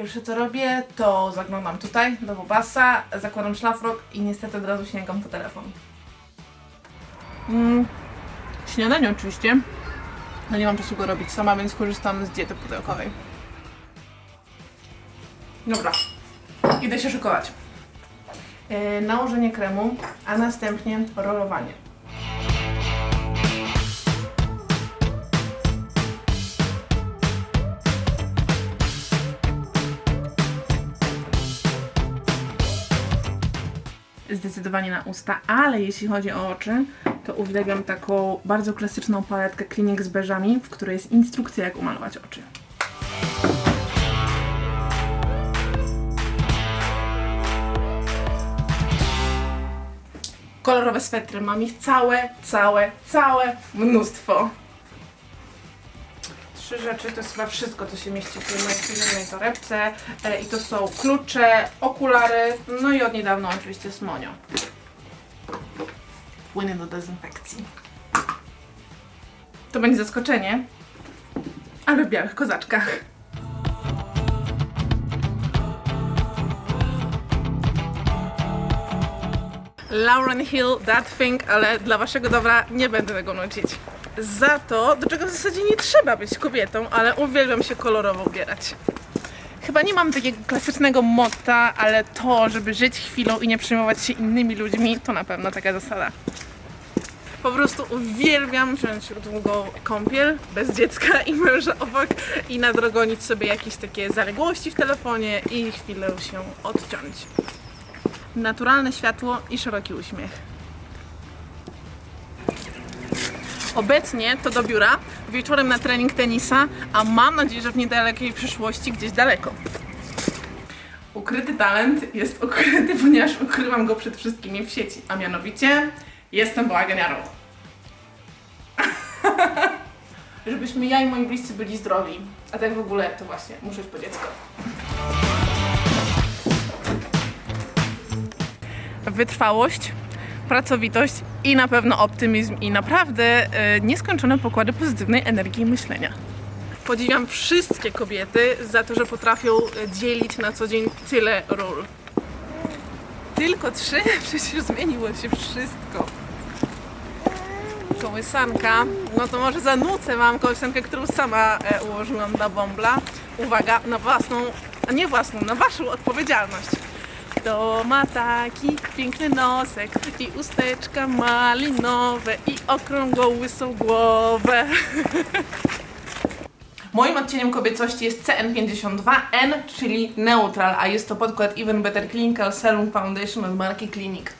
pierwsze co robię, to zaglądam tutaj do Bobasa, zakładam szlafrok i niestety od razu sięgam po telefon. Mm, śniadanie oczywiście, no nie mam czasu go robić sama, więc korzystam z diety pudełkowej. Dobra, idę się szykować. E, nałożenie kremu, a następnie rolowanie. Zdecydowanie na usta, ale jeśli chodzi o oczy, to uwielbiam taką bardzo klasyczną paletkę Clinique z beżami, w której jest instrukcja jak umalować oczy. kolorowe swetry. Mam ich całe, całe, całe mnóstwo. Trzy rzeczy to jest chyba wszystko, co się mieści w tej mojej codziennej torebce. E, I to są klucze, okulary, no i od niedawna oczywiście smonio. Płyny do dezynfekcji. To będzie zaskoczenie, ale w białych kozaczkach. Lauren Hill, That Thing, ale dla waszego dobra nie będę tego nucić. Za to, do czego w zasadzie nie trzeba być kobietą, ale uwielbiam się kolorowo ubierać. Chyba nie mam takiego klasycznego motta, ale to, żeby żyć chwilą i nie przejmować się innymi ludźmi, to na pewno taka zasada. Po prostu uwielbiam wziąć długą kąpiel bez dziecka i męża obok i nadrogonić sobie jakieś takie zaległości w telefonie i chwilę się odciąć naturalne światło i szeroki uśmiech. Obecnie to do biura, wieczorem na trening tenisa, a mam nadzieję, że w niedalekiej przyszłości gdzieś daleko. Ukryty talent jest ukryty, ponieważ ukrywam go przed wszystkimi w sieci, a mianowicie jestem bałaganiarą. Żebyśmy ja i moi bliscy byli zdrowi, a tak w ogóle to właśnie muszę iść po dziecko. Wytrwałość, pracowitość i na pewno optymizm i naprawdę e, nieskończone pokłady pozytywnej energii i myślenia. Podziwiam wszystkie kobiety za to, że potrafią e, dzielić na co dzień tyle ról. Tylko trzy? Przecież zmieniło się wszystko. Kołysanka. No to może zanucę mam kołysankę, którą sama e, ułożyłam dla bąbla. Uwaga, na własną, a nie własną, na waszą odpowiedzialność. To ma taki piękny nosek i usteczka malinowe i okrągłą łysą głowę. Moim odcieniem kobiecości jest CN52N, czyli Neutral, a jest to podkład Even Better Clinical Serum Foundation od marki Clinique.